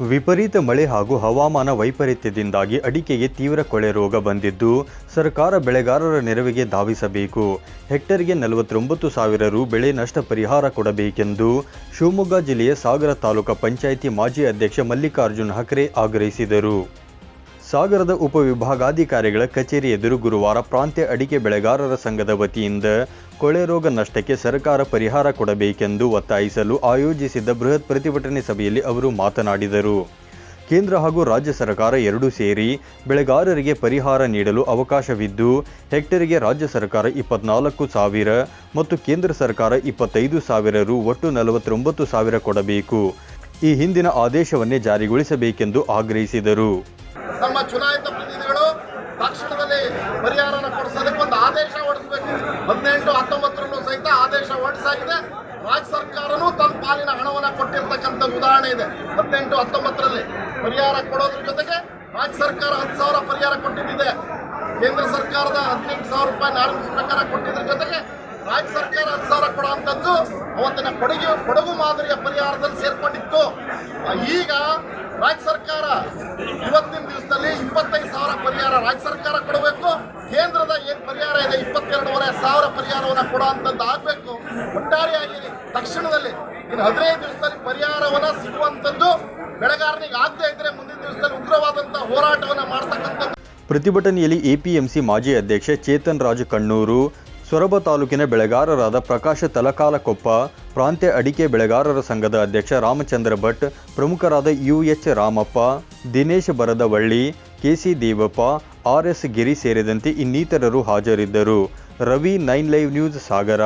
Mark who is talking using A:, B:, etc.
A: ವಿಪರೀತ ಮಳೆ ಹಾಗೂ ಹವಾಮಾನ ವೈಪರೀತ್ಯದಿಂದಾಗಿ ಅಡಿಕೆಗೆ ತೀವ್ರ ಕೊಳೆ ರೋಗ ಬಂದಿದ್ದು, ಸರ್ಕಾರ ಬೆಳೆಗಾರರ ನೆರವಿಗೆ ಧಾವಿಸಬೇಕು. ಹೆಕ್ಟರ್ಗೆ ನಲವತ್ತೊಂಬತ್ತು ಸಾವಿರ ರು ಬೆಳೆ ನಷ್ಟ ಪರಿಹಾರ ಕೊಡಬೇಕೆಂದು ಶಿವಮೊಗ್ಗ ಜಿಲ್ಲೆಯ ಸಾಗರ ತಾಲೂಕು ಪಂಚಾಯಿತಿ ಮಾಜಿ ಅಧ್ಯಕ್ಷ ಮಲ್ಲಿಕಾರ್ಜುನ್ ಹಕ್ರೆ ಆಗ್ರಹಿಸಿದರು. ಸಾಗರದ ಉಪವಿಭಾಗಾಧಿಕಾರಿಗಳ ಕಚೇರಿ ಎದುರು ಗುರುವಾರ ಪ್ರಾಂತ್ಯ ಅಡಿಕೆ ಬೆಳೆಗಾರರ ಸಂಘದ ವತಿಯಿಂದ ಕೊಳೆ ರೋಗ ನಷ್ಟಕ್ಕೆ ಸರ್ಕಾರ ಪರಿಹಾರ ಕೊಡಬೇಕೆಂದು ಒತ್ತಾಯಿಸಲು ಆಯೋಜಿಸಿದ್ದ ಬೃಹತ್ ಪ್ರತಿಭಟನೆ ಸಭೆಯಲ್ಲಿ ಅವರು ಮಾತನಾಡಿದರು. ಕೇಂದ್ರ ಹಾಗೂ ರಾಜ್ಯ ಸರ್ಕಾರ ಎರಡೂ ಸೇರಿ ಬೆಳೆಗಾರರಿಗೆ ಪರಿಹಾರ ನೀಡಲು ಅವಕಾಶವಿದ್ದು, ಹೆಕ್ಟರಿಗೆ ರಾಜ್ಯ ಸರ್ಕಾರ ಇಪ್ಪತ್ನಾಲ್ಕು ಸಾವಿರ ಮತ್ತು ಕೇಂದ್ರ ಸರ್ಕಾರ ಇಪ್ಪತ್ತೈದು ಸಾವಿರ ರು ಒಟ್ಟು ನಲವತ್ತೊಂಬತ್ತು ಸಾವಿರ ಕೊಡಬೇಕು. ಈ ಹಿಂದಿನ ಆದೇಶವನ್ನೇ ಜಾರಿಗೊಳಿಸಬೇಕೆಂದು ಆಗ್ರಹಿಸಿದರು.
B: ಚುನಾಯಿತ ಪ್ರತಿನಿಧಿಗಳು ತಕ್ಷಣದಲ್ಲಿ ಪರಿಹಾರನ ಕೊಡಿಸೋದಕ್ಕೆ ಒಂದು ಆದೇಶ ಹೊರಡಿಸಬೇಕು ಹದಿನೆಂಟು ಹತ್ತೊಂಬತ್ತರಲ್ಲೂ ಸಹಿತ ಆದೇಶ ಹೊರಡಿಸಾಗಿದೆ ರಾಜ್ಯ ಸರ್ಕಾರನೂ ತನ್ನ ಪಾಲಿನ ಹಣವನ್ನು ಕೊಟ್ಟಿರ್ತಕ್ಕಂಥ ಉದಾಹರಣೆ ಇದೆ. ಹದಿನೆಂಟು ಹತ್ತೊಂಬತ್ತರಲ್ಲಿ ಪರಿಹಾರ ಕೊಡೋದ್ರ ಜೊತೆಗೆ ರಾಜ್ಯ ಸರ್ಕಾರ ಹತ್ತು ಸಾವಿರ ಪರಿಹಾರ ಕೊಟ್ಟಿದ್ದಿದೆ. ಕೇಂದ್ರ ಸರ್ಕಾರದ ಹದಿನೆಂಟು ಸಾವಿರ ರೂಪಾಯಿ ನಾಲ್ಕು ಪ್ರಕಾರ ಕೊಟ್ಟಿದ್ದರ ಜೊತೆಗೆ ರಾಜ್ಯ ಸರ್ಕಾರ ಹತ್ತು ಸಾವಿರ ಕೊಡುವಂಥದ್ದು ಅವತ್ತಿನ ಕೊಡಗು ಕೊಡಗು ಮಾದರಿಯ ಪರಿಹಾರದಲ್ಲಿ ಸೇರ್ಕೊಂಡಿತ್ತು. ಈಗ ರಾಜ್ಯ ಸರ್ಕಾರ ಇವತ್ತಿನ ದಿವಸದಲ್ಲಿ ಇಪ್ಪತ್ತೈದು ಸಾವಿರ ಪರಿಹಾರ ರಾಜ್ಯ ಸರ್ಕಾರ ಕೊಡಬೇಕು. ಕೇಂದ್ರದ ಏನು ಪರಿಹಾರ ಇದೆ? ಇಪ್ಪತ್ತೆರಡೂವರೆ ಸಾವಿರ ಪರಿಹಾರವನ್ನು ಕೊಡುವಂಥದ್ದು ಆಗಬೇಕು. ಒಟ್ಟಾರೆಯಾಗಿ ತಕ್ಷಣದಲ್ಲಿ ಇನ್ನು ಹದಿನೈದು ದಿವಸದಲ್ಲಿ ಪರಿಹಾರವನ್ನು ಸಿಗುವಂಥದ್ದು ಬೆಳೆಗಾರನಿಗೆ ಆಗದೇ ಇದ್ದರೆ ಮುಂದಿನ ದಿವಸದಲ್ಲಿ ಉಗ್ರವಾದಂಥ ಹೋರಾಟವನ್ನು ಮಾಡ್ತಕ್ಕಂಥ
A: ಪ್ರತಿಭಟನೆಯಲ್ಲಿ ಎಪಿಎಂಸಿ ಮಾಜಿ ಅಧ್ಯಕ್ಷ ಚೇತನ್ ರಾಜು ಕಣ್ಣೂರು ಸೊರಬ ತಾಲೂಕಿನ ಬೆಳೆಗಾರರಾದ ಪ್ರಕಾಶ ತಲಕಾಲಕೊಪ್ಪ, ಪ್ರಾಂತ್ಯ ಅಡಿಕೆ ಬೆಳೆಗಾರರ ಸಂಘದ ಅಧ್ಯಕ್ಷ ರಾಮಚಂದ್ರ ಭಟ್, ಪ್ರಮುಖರಾದ U H Ramappa, Dinesh Baradavalli KC Devappa, R S Giri ಸೇರಿದಂತೆ ಇನ್ನಿತರರು ಹಾಜರಿದ್ದರು. Ravi nine live news Sagara.